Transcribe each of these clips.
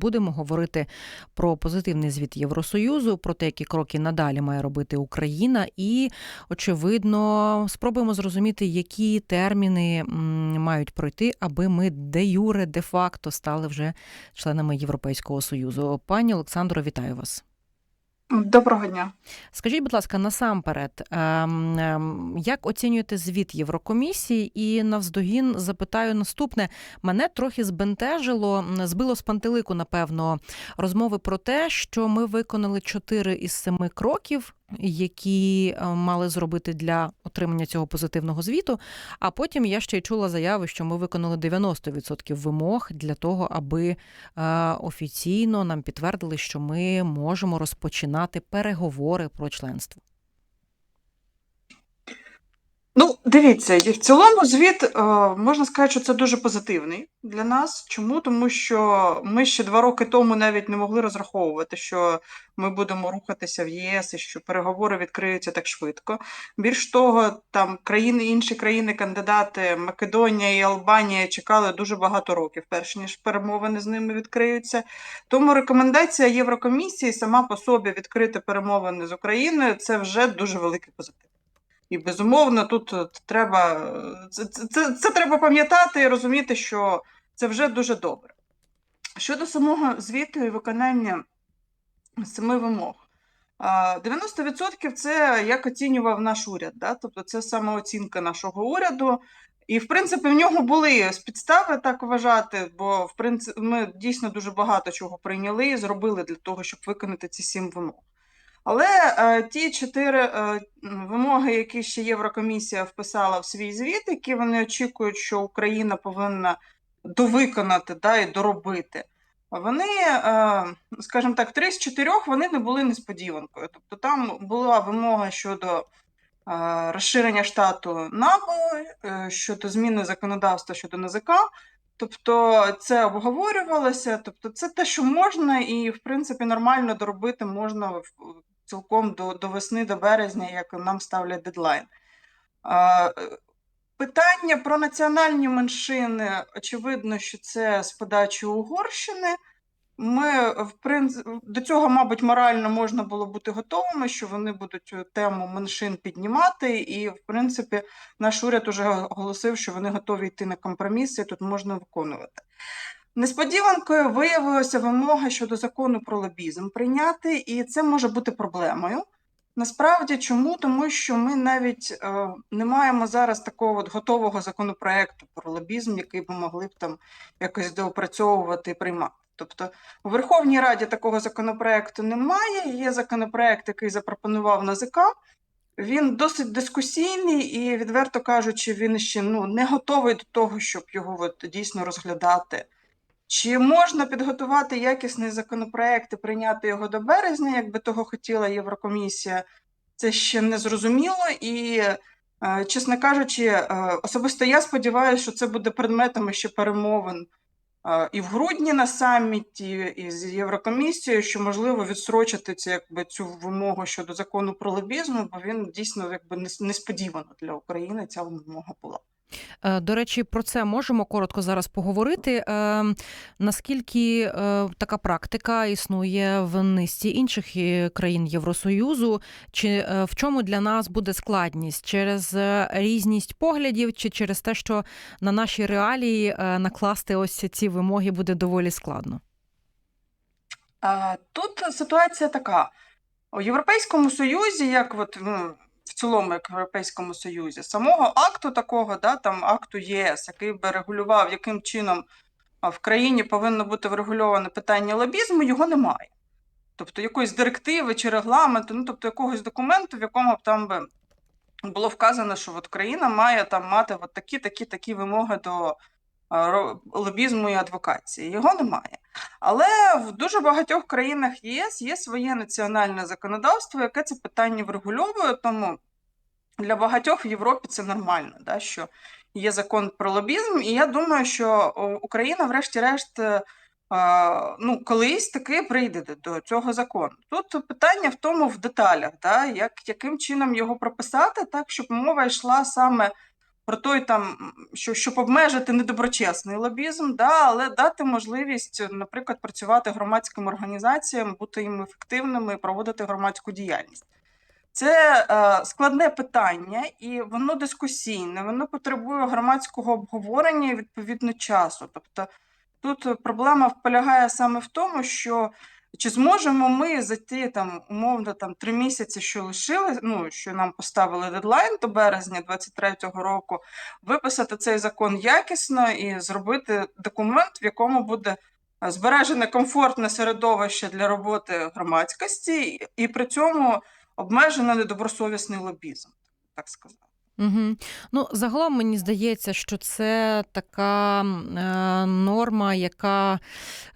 Будемо говорити про позитивний звіт Євросоюзу, про те, які кроки надалі має робити Україна, і очевидно спробуємо зрозуміти, які терміни мають пройти, аби ми де юре, де факто стали вже членами Європейського союзу. Пані Олександро, вітаю вас. Доброго дня. Скажіть, будь ласка, насамперед, ем, ем, як оцінюєте звіт Єврокомісії? І навздогін запитаю наступне: мене трохи збентежило, збило з пантелику, напевно, розмови про те, що ми виконали чотири із семи кроків, які е, мали зробити для отримання цього позитивного звіту. А потім я ще й чула заяви, що ми виконали 90% вимог для того, аби е, офіційно нам підтвердили, що ми можемо розпочинати переговори про членство. Ну, дивіться, в цілому звіт е, можна сказати, що це дуже позитивний для нас. Чому? Тому що ми ще два роки тому навіть не могли розраховувати, що ми будемо рухатися в ЄС і що переговори відкриються так швидко. Більш того, там країни, інші країни-кандидати, Македонія і Албанія чекали дуже багато років, перш ніж перемовини з ними відкриються. Тому рекомендація Єврокомісії сама по собі відкрити перемовини з Україною це вже дуже великий позитив. І безумовно, тут е, треба е, це, це, це, треба пам'ятати і розуміти, що це вже дуже добре. Щодо самого звіту і виконання семи вимог, 90% це як оцінював наш уряд, да? тобто це самооцінка нашого уряду. І, в принципі, в нього були підстави так вважати, бо в принципі ми дійсно дуже багато чого прийняли і зробили для того, щоб виконати ці сім вимог. Але е, ті чотири е, вимоги, які ще Єврокомісія вписала в свій звіт, які вони очікують, що Україна повинна довиконати да, і доробити, вони, е, скажімо так, три з чотирьох вони не були несподіванкою. Тобто там була вимога щодо е, розширення штату НАБУ, е, щодо зміни законодавства щодо НАЗК. Тобто це обговорювалося, тобто це те, що можна, і в принципі нормально доробити можна в- цілком до, до весни, до березня, як нам ставлять дедлайн. Питання про національні меншини, очевидно, що це з подачі Угорщини. Ми в принципі до цього, мабуть, морально можна було бути готовими, що вони будуть тему меншин піднімати, і в принципі наш уряд уже оголосив, що вони готові йти на компроміси, тут можна виконувати. Несподіванкою виявилася вимога щодо закону про лобізм прийняти, і це може бути проблемою. Насправді, чому? Тому що ми навіть е, не маємо зараз такого от готового законопроекту про лобізм, який би могли б там якось доопрацьовувати і приймати. Тобто у Верховній Раді такого законопроекту немає. Є законопроект, який запропонував НАЗК. Він досить дискусійний і, відверто кажучи, він ще ну, не готовий до того, щоб його от, дійсно розглядати. Чи можна підготувати якісний законопроект і прийняти його до березня, як би того хотіла Єврокомісія? Це ще не зрозуміло. І, е, чесно кажучи, е, особисто я сподіваюся, що це буде предметом ще перемовин е, і в грудні на саміті, і з Єврокомісією, що можливо відстрочити це, якби, цю вимогу щодо закону про лобізм, бо він дійсно якби несподівано для України ця вимога була. Е, До речі, про це можемо коротко зараз поговорити. Е, Наскільки е, така практика існує в низці інших е, країн Євросоюзу? Чи в чому для нас буде складність через різність поглядів, чи через те, що на наші реалії накласти ось ці вимоги буде доволі складно? Тут ситуація така: у Європейському Союзі, як от, ну, цілому, як в Європейському Союзі, самого акту такого, да, там акту ЄС, який би регулював, яким чином в країні повинно бути врегульоване питання лобізму, його немає. Тобто якоїсь директиви чи регламенту, ну тобто якогось документу, в якому б там би було вказано, що от країна має там мати от такі, такі, такі вимоги до лобізму і адвокації. Його немає. Але в дуже багатьох країнах ЄС є своє національне законодавство, яке це питання врегульовує. Тому для багатьох в Європі це нормально, да, що є закон про лобізм. І я думаю, що Україна, врешті-решт, е, ну, колись таки прийде до цього закону. Тут питання в тому в деталях, да, як, яким чином його прописати, так, щоб мова йшла саме про той там, що, щоб обмежити недоброчесний лобізм, да, але дати можливість, наприклад, працювати громадським організаціям, бути їм ефективними, проводити громадську діяльність. Це е, складне питання, і воно дискусійне, воно потребує громадського обговорення і відповідно часу. Тобто тут проблема полягає саме в тому, що чи зможемо ми за ті там умовно там три місяці, що лишили, ну що нам поставили дедлайн до березня 23-го року, виписати цей закон якісно і зробити документ, в якому буде збережене комфортне середовище для роботи громадськості, і при цьому обмежено недобросовісний лобізм, так сказати. Угу. Ну, загалом мені здається, що це така е, норма, яка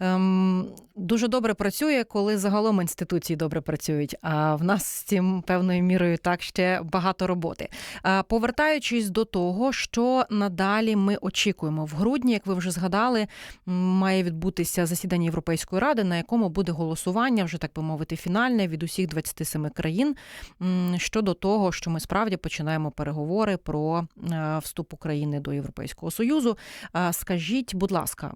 ем, дуже добре працює, коли загалом інституції добре працюють. А в нас з цим певною мірою так ще багато роботи. Е, повертаючись до того, що надалі ми очікуємо в грудні, як ви вже згадали, має відбутися засідання Європейської ради, на якому буде голосування, вже так би мовити, фінальне від усіх 27 країн щодо того, що ми справді починаємо переговори про е, вступ України до Європейського Союзу. А Скажіть, будь ласка,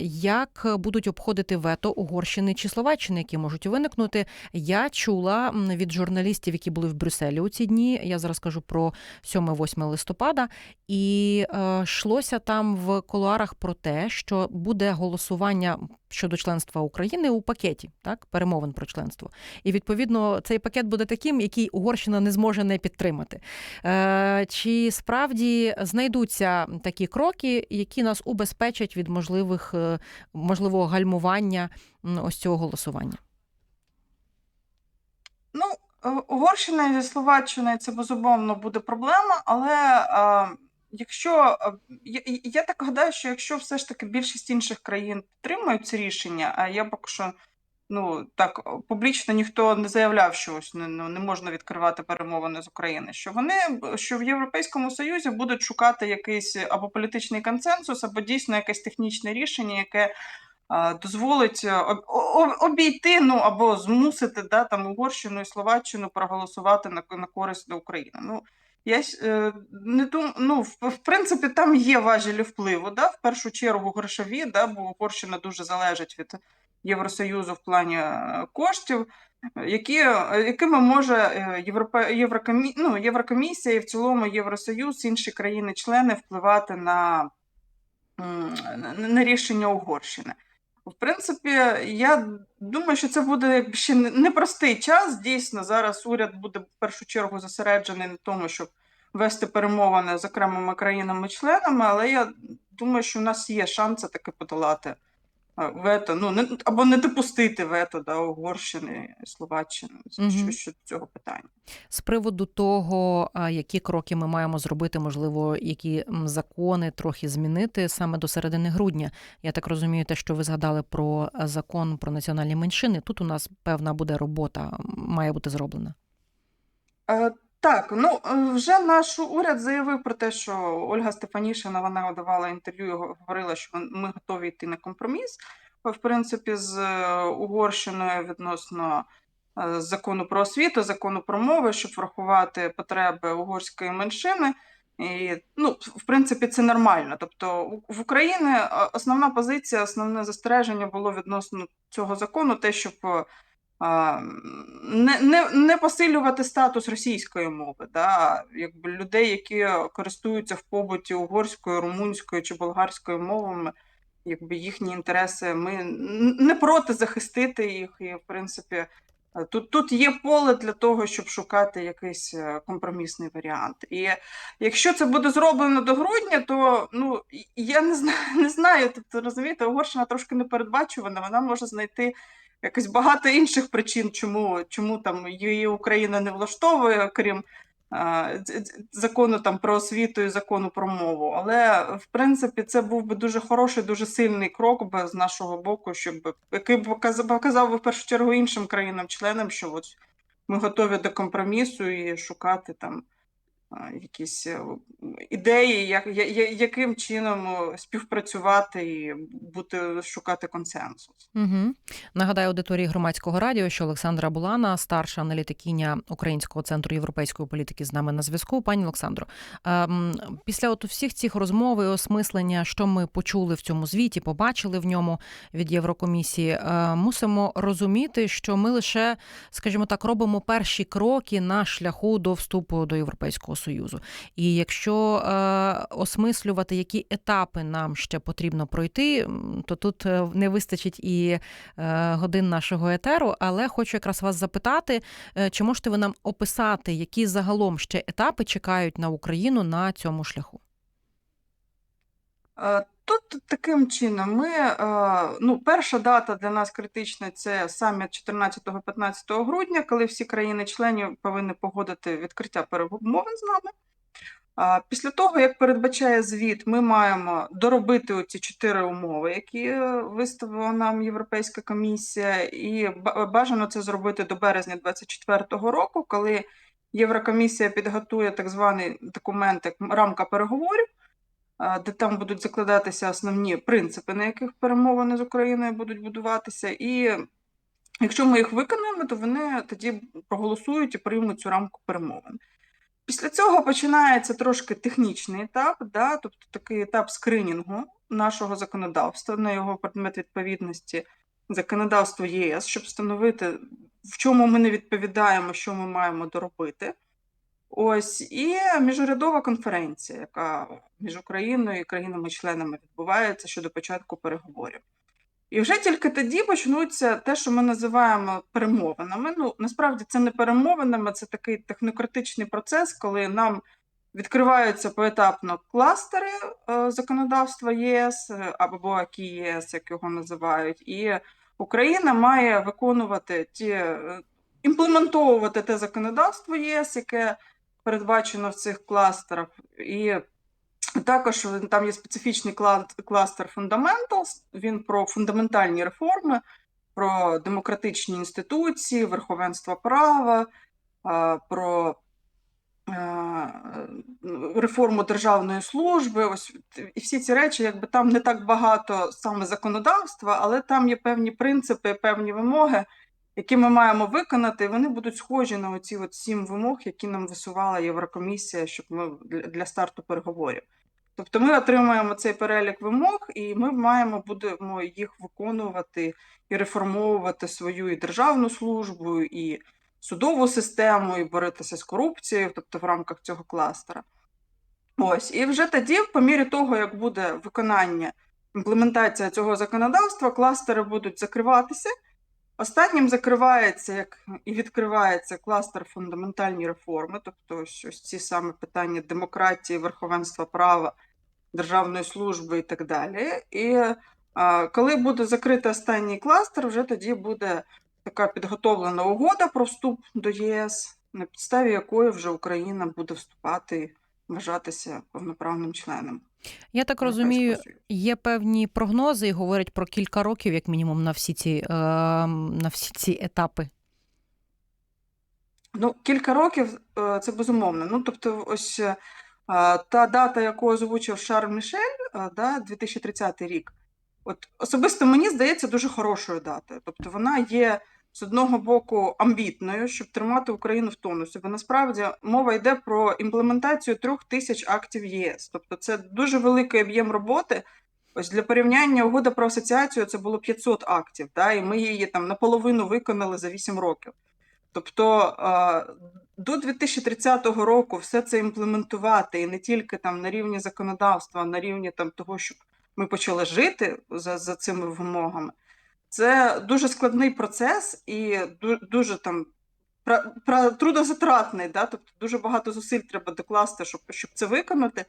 як будуть обходити вето Угорщини чи Словаччини, які можуть виникнути? Я чула від журналістів, які були в Брюсселі у ці дні. Я зараз кажу про 7-8 листопада, і е, йшлося там в колуарах про те, що буде голосування щодо членства України у пакеті, так перемовин про членство. І відповідно цей пакет буде таким, який Угорщина не зможе не підтримати. Е, Чи справді знайдуться такі кроки, які нас убезпечать від можливих е, можливого гальмування ось цього голосування? Ну, е, Угорщина зі Словаччиною це безумовно буде проблема, але якщо я так гадаю, що якщо все ж таки більшість інших країн підтримують це рішення, а я поки що ну так публічно ніхто не заявляв, що ось не, ну, не можна відкривати перемовини з України, що вони що в Європейському Союзі будуть шукати якийсь або політичний консенсус, або дійсно якесь технічне рішення, яке дозволить е, об- обійти ну або змусити да, там Угорщину і Словаччину проголосувати на, на користь до України. Ну я е, не дум... ну, в, в принципі, там є важелі впливу. Да? В першу чергу грошові, да? бо Угорщина дуже залежить від Євросоюзу в плані е, коштів, які, е, якими може е, Європе... Єврокомі... ну, Єврокомісія і в цілому Євросоюз, інші країни-члени впливати на, на- рішення Угорщини. В принципі, я думаю, що це буде ще непростий час. Дійсно, зараз уряд буде в першу чергу зосереджений на тому, щоб вести перемовини з окремими країнами-членами, але я думаю, що в нас є шанси таки подолати вето, ну не або не допустити вето да, Угорщини, Словаччини що щодо цього питання. З приводу того, які кроки ми маємо зробити, можливо, які закони трохи змінити саме до середини грудня. Я так розумію, те, що ви згадали про закон про національні меншини. Тут у нас певна буде робота, має бути зроблена. Е, Так, ну е, вже наш уряд заявив про те, що Ольга Стефанішина вона давала інтерв'ю і говорила, що ми- готові йти на компроміс. В принципі, з е, Угорщиною відносно е, закону про освіту, закону про мови, щоб врахувати потреби угорської меншини. І, ну, в принципі, це нормально. Тобто, в Україні основна позиція, основне застереження було відносно цього закону, те, щоб не, не, не посилювати статус російської мови, да, якби людей, які користуються в побуті угорською, румунською чи болгарською мовами, якби їхні інтереси, ми не проти захистити їх, і в принципі. Тут, тут є поле для того, щоб шукати якийсь е, компромісний варіант. І якщо це буде зроблено до грудня, то ну я не знаю, не знаю. Тобто розумієте, Угорщина трошки непередбачувана, вона може знайти якось багато інших причин, чому, чому там її Україна не влаштовує, крім дз- закону там про освіту і закону про мову. Але в принципі це був би дуже хороший, дуже сильний крок би з нашого боку, щоб який показав, показав би в першу чергу іншим країнам-членам, що от ми готові до компромісу і шукати там е, якісь е, ідеї, як, яким чином е, співпрацювати і бути шукати консенсус. Угу. Нагадаю аудиторії громадського радіо, що Олександра Булана, старша аналітикиня Українського центру європейської політики, з нами на зв'язку. Пані Олександро, ем, після от всіх цих розмов і осмислення, що ми почули в цьому звіті, побачили в ньому від Єврокомісії, е, мусимо розуміти, що ми лише, скажімо так, робимо перші кроки на шляху до вступу до Європейського союзу. І якщо е, осмислювати, які етапи нам ще потрібно пройти, то тут е, не вистачить і е, годин нашого етеру. Але хочу якраз вас запитати, е, чи можете ви нам описати, які загалом ще етапи чекають на Україну на цьому шляху? Таким чином, ми, е, ну, перша дата для нас критична це саміт 14-15 грудня, коли всі країни-члені повинні погодити відкриття перемовин з нами. Після того, як передбачає звіт, ми маємо доробити оці чотири умови, які е, виставила нам Європейська комісія, і бажано це зробити до березня 2024 року, коли Єврокомісія підготує так званий документ, як рамка переговорів, де там будуть закладатися основні принципи, на яких перемовини з Україною будуть будуватися. І якщо ми їх виконаємо, то вони тоді проголосують і приймуть цю рамку перемовин. Після цього починається трошки технічний етап, да, тобто такий етап скринінгу нашого законодавства на його предмет відповідності законодавству ЄС, щоб встановити, в чому ми не відповідаємо, що ми маємо доробити. Ось і міжурядова конференція, яка між Україною і країнами-членами відбувається щодо початку переговорів. І вже тільки тоді почнуться те, що ми називаємо перемовинами. Ну, насправді це не перемовинами, це такий технократичний процес, коли нам відкриваються поетапно кластери е, законодавства ЄС е, або АКІ ЄС, як його називають, і Україна має виконувати ті, е, імплементовувати те законодавство ЄС, яке передбачено в цих кластерах. І також там є специфічний кластер Fundamentals, він про фундаментальні реформи, про демократичні інституції, верховенство права, про е, реформу державної служби. Ось і всі ці речі, якби там не так багато саме законодавства, але там є певні принципи, певні вимоги, які ми маємо виконати, вони будуть схожі на оці от сім вимог, які нам висувала Єврокомісія, щоб ми для- старту переговорів. Тобто ми отримуємо цей перелік вимог, і ми маємо будемо їх виконувати і реформовувати свою і державну службу, і судову систему, і боротися з корупцією, тобто в рамках цього кластера. Ось, і вже тоді, по мірі того, як буде виконання, імплементація цього законодавства, кластери будуть закриватися. Останнім закривається як і відкривається кластер фундаментальні реформи, тобто ось, ці саме питання демократії, верховенства права, державної служби і так далі. І а, коли буде закритий останній кластер, вже тоді буде така підготовлена угода про вступ до ЄС, на підставі якої вже Україна буде вступати, вважатися повноправним членом. Я так розумію, є певні прогнози і говорять про кілька років, як мінімум, на всі ці, е, на всі ці етапи. Ну, кілька років е, це безумовно. Ну, тобто, ось е, та дата, яку озвучив Шарль Мішель, да, 2030 рік, от особисто мені здається дуже хорошою датою. Тобто вона є з одного боку амбітною, щоб тримати Україну в тонусі, бо насправді мова йде про імплементацію трьох тисяч актів ЄС. Тобто це дуже великий об'єм роботи. Ось для порівняння угода про асоціацію це було 500 актів, да, і ми її там наполовину виконали за 8 років. Тобто до 2030 року все це імплементувати і не тільки там на рівні законодавства, а на рівні там того, щоб ми почали жити за, за цими вимогами. Це дуже складний процес і дуже там трудозатратний, да? тобто дуже багато зусиль треба докласти, щоб, щоб це виконати.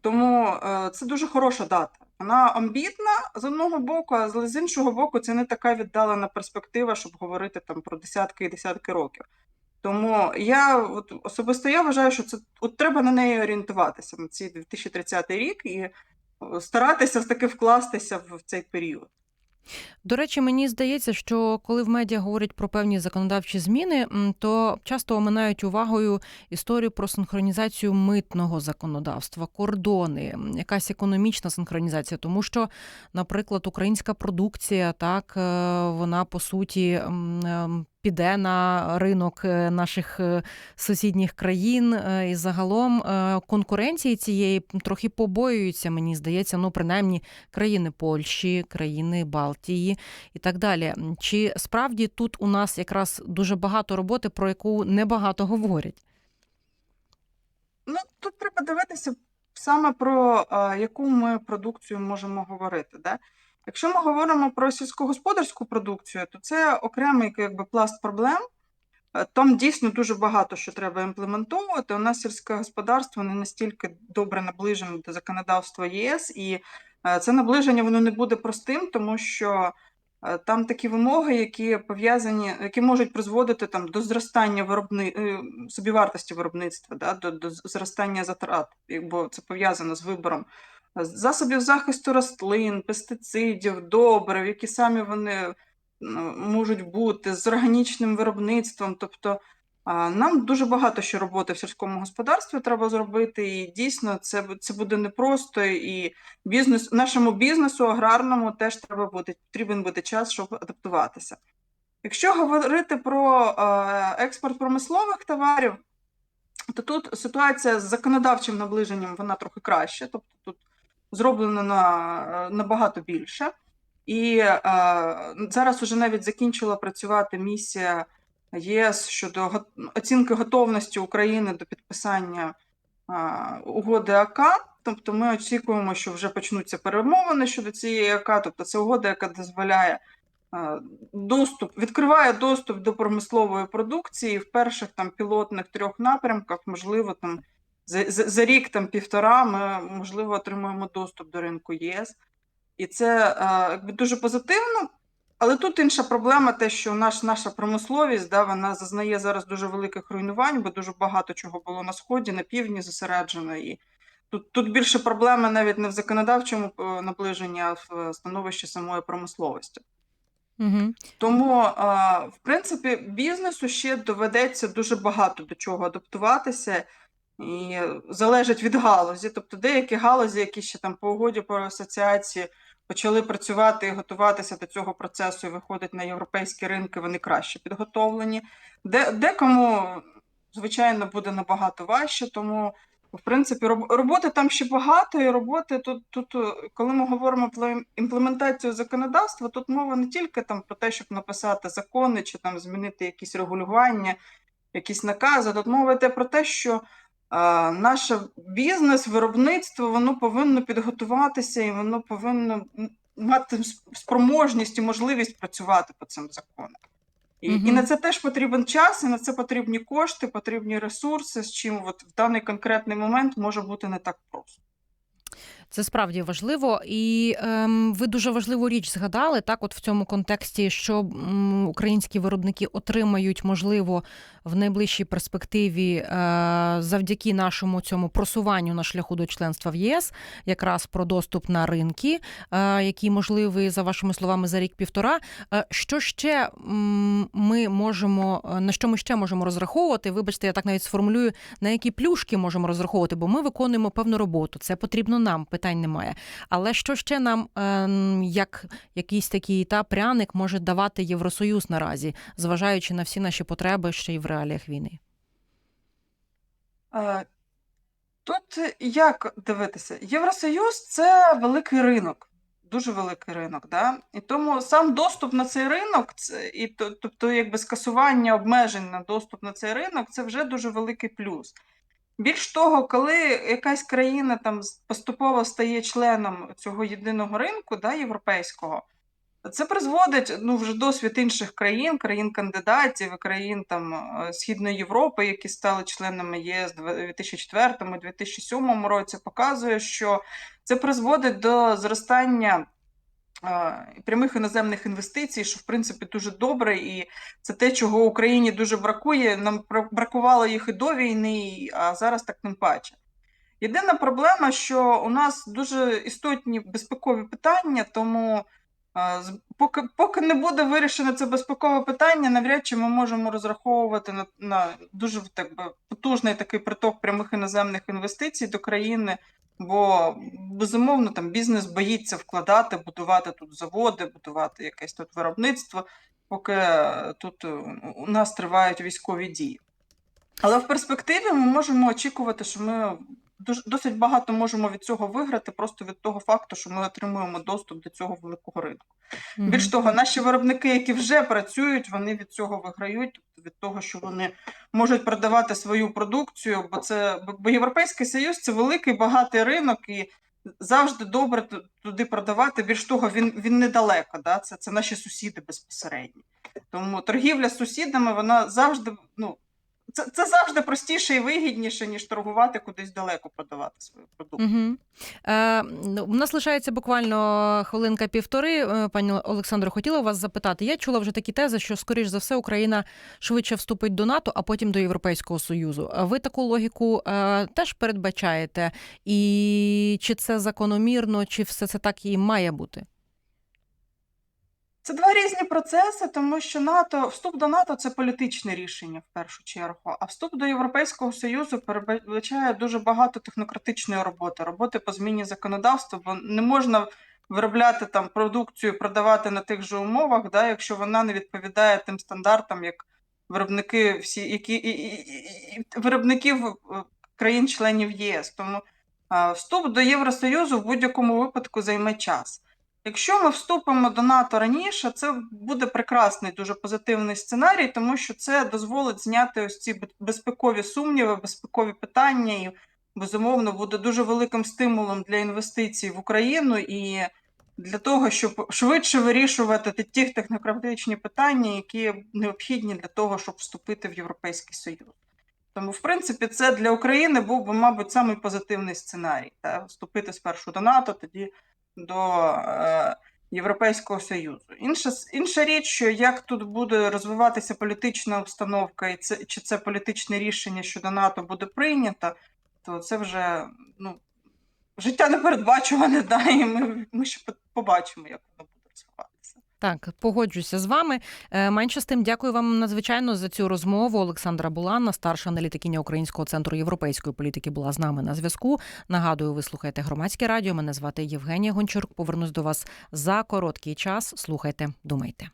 Тому е, це дуже хороша дата. Вона амбітна з одного боку, а з з іншого боку, це не така віддалена перспектива, щоб говорити там про десятки і десятки років. Тому я от, особисто я вважаю, що це от треба на неї орієнтуватися на цей 2030 рік і е, старатися таки вкластися в цей період. До речі, мені здається, що коли в медіа говорять про певні законодавчі зміни, то часто оминають увагою історію про синхронізацію митного законодавства, кордони, якась економічна синхронізація, тому що, наприклад, українська продукція, так е, вона по суті ем, піде на ринок е, наших е, сусідніх країн, е, і загалом конкуренції цієї трохи побоюються, мені здається, ну принаймні країни Польщі, країни Балтії і так далі. Чи справді тут у нас якраз дуже багато роботи, про яку небагато говорять? Ну, тут треба дивитися саме про яку ми продукцію можемо говорити. Да? Якщо ми говоримо про сільськогосподарську продукцію, то це окремий якби, пласт проблем. Е, Там дійсно дуже багато що треба імплементовувати. У нас сільське господарство не настільки добре наближене до законодавства ЄС, і е, це наближення воно не буде простим, тому що е, там такі вимоги, які пов'язані, які можуть призводити там до зростання виробни... собівартості виробництва, да, до, до зростання затрат, бо це пов'язано з вибором засобів захисту рослин, пестицидів, добрив, які самі вони можуть бути з органічним виробництвом. Тобто нам дуже багато ще роботи в сільському господарстві треба зробити, і дійсно це, це буде непросто. І бізнес, нашому бізнесу аграрному теж треба буде, потрібен буде час, щоб адаптуватися. Якщо говорити про експорт промислових товарів, то тут ситуація з законодавчим наближенням вона трохи краще, тобто тут зроблено на, набагато більше. І е, зараз вже навіть закінчила працювати місія ЄС щодо оцінки готовності України до підписання е, угоди АК. Тобто ми очікуємо, що вже почнуться перемовини щодо цієї АК. Тобто це угода, яка дозволяє е, доступ, відкриває доступ до промислової продукції в перших там пілотних трьох напрямках, можливо, там за, за, за рік там півтора ми можливо отримуємо доступ до ринку ЄС. І це якби дуже позитивно. Але тут інша проблема, те, що наш, наша промисловість да, вона зазнає зараз дуже великих руйнувань, бо дуже багато чого було на сході, на півдні зосереджено. І тут, тут більше проблема навіть не в законодавчому е, наближенні, а в е, становищі самої промисловості. Угу. Тому, в принципі, бізнесу ще доведеться дуже багато до чого адаптуватися, і залежить від галузі. Тобто деякі галузі, які ще там по угоді про асоціації почали працювати і готуватися до цього процесу і виходять на європейські ринки, вони краще підготовлені. Де, декому, звичайно, буде набагато важче, тому. В принципі, роботи там ще багато, і роботи тут, тут, коли ми говоримо про імплементацію законодавства, тут мова не тільки там про те, щоб написати закони чи там змінити якісь регулювання, якісь накази. Тут мова йде про те, що наш бізнес, виробництво, воно повинно підготуватися і воно повинно мати спроможність і можливість працювати по цим законам. І, і на це теж потрібен час, і на це потрібні кошти, потрібні ресурси, з чим от в даний конкретний момент може бути не так просто. Це справді важливо, і ем, ви дуже важливу річ згадали так, от в цьому контексті, що м, українські виробники отримають, можливо, в найближчій перспективі е, завдяки нашому цьому просуванню на шляху до членства в ЄС, якраз про доступ на ринки, е, який можливий за вашими словами за рік-півтора. Е, що ще м, ми можемо е, на що ми ще можемо розраховувати? Вибачте, я так навіть сформулюю, на які плюшки можемо розраховувати, бо ми виконуємо певну роботу. Це потрібно нам, питань немає. Але що ще нам, ем, як якийсь такий та пряник може давати Євросоюз наразі, зважаючи на всі наші потреби ще й в реаліях війни? Тут як дивитися? Євросоюз це великий ринок, дуже великий ринок. Да? І тому сам доступ на цей ринок, і, тобто якби скасування обмежень на доступ на цей ринок, це вже дуже великий плюс. Більш того, коли якась країна там поступово стає членом цього єдиного ринку, да, європейського, це призводить ну, вже досвід інших країн, країн-кандидатів, країн там е, Східної Європи, які стали членами ЄС в 2004-2007 році, показує, що це призводить до зростання прямих іноземних інвестицій, що в принципі дуже добре, і це те, чого Україні дуже бракує. Нам бра- бракувало їх і до війни, а зараз так тим паче. Єдина проблема, що у нас дуже істотні безпекові питання, тому Поки, поки не буде вирішено це безпекове питання, навряд чи ми можемо розраховувати на, на дуже так би, потужний такий приток прямих іноземних інвестицій до країни. Бо безумовно там бізнес боїться вкладати, будувати тут заводи, будувати якесь тут виробництво, поки е, тут е, у нас тривають військові дії. Але в перспективі ми можемо очікувати, що ми досить багато можемо від цього виграти, просто від того факту, що ми отримуємо доступ до цього великого ринку. Мгм. Більш того, наші виробники, які вже працюють, вони від цього виграють, від того, що вони можуть продавати свою продукцію, бо це бо- бо Європейський Союз це великий багатий ринок і завжди добре туди продавати. Більш того, він, він недалеко, да? це, це наші сусіди безпосередні. Тому торгівля з сусідами, вона завжди, ну. Це, це завжди простіше і вигідніше, ніж торгувати кудись далеко продавати свою продукцію. Угу. Е, ну, у нас лишається буквально хвилинка півтори. Е, Пані Олександро, хотіла вас запитати. Я чула вже такі тези, що скоріш за все Україна швидше вступить до НАТО, а потім до Європейського Союзу. Ви таку логіку е, теж передбачаєте? І чи це закономірно, чи все це так і має бути? Це два різні процеси, тому що НАТО, вступ до НАТО це політичне рішення в першу чергу. А вступ до Європейського Союзу передбачає дуже багато технократичної роботи, роботи по зміні законодавства, бо не можна виробляти там продукцію, продавати на тих же умовах, да, якщо вона не відповідає тим стандартам, як виробники всі, які і, і, і, і виробників е, країн-членів ЄС. Тому а, вступ до Євросоюзу в будь-якому випадку займе час. Якщо ми вступимо до НАТО раніше, це буде прекрасний, дуже позитивний сценарій, тому що це дозволить зняти ось ці безпекові сумніви, безпекові питання, і безумовно буде дуже великим стимулом для інвестицій в Україну і для того, щоб швидше вирішувати ті- технократичні питання, які необхідні для того, щоб вступити в Європейський Союз. Тому, в принципі, це для України був би, мабуть, самий позитивний сценарій. Та? Вступити спершу до НАТО, тоді до е, Європейського Союзу. Інша, інша річ, що як тут буде розвиватися політична обстановка, і це, чи це політичне рішення щодо НАТО буде прийнято, то це вже ну, життя непередбачуване, да, і ми, ми ще побачимо, як воно буде. Так, погоджуюся з вами. Е, Менше з тим, дякую вам надзвичайно за цю розмову. Олександра Булана, старша аналітикиня Українського центру європейської політики, була з нами на зв'язку. Нагадую, ви слухаєте громадське радіо. Мене звати Євгенія Гончурк. Повернусь до вас за короткий час. Слухайте, думайте.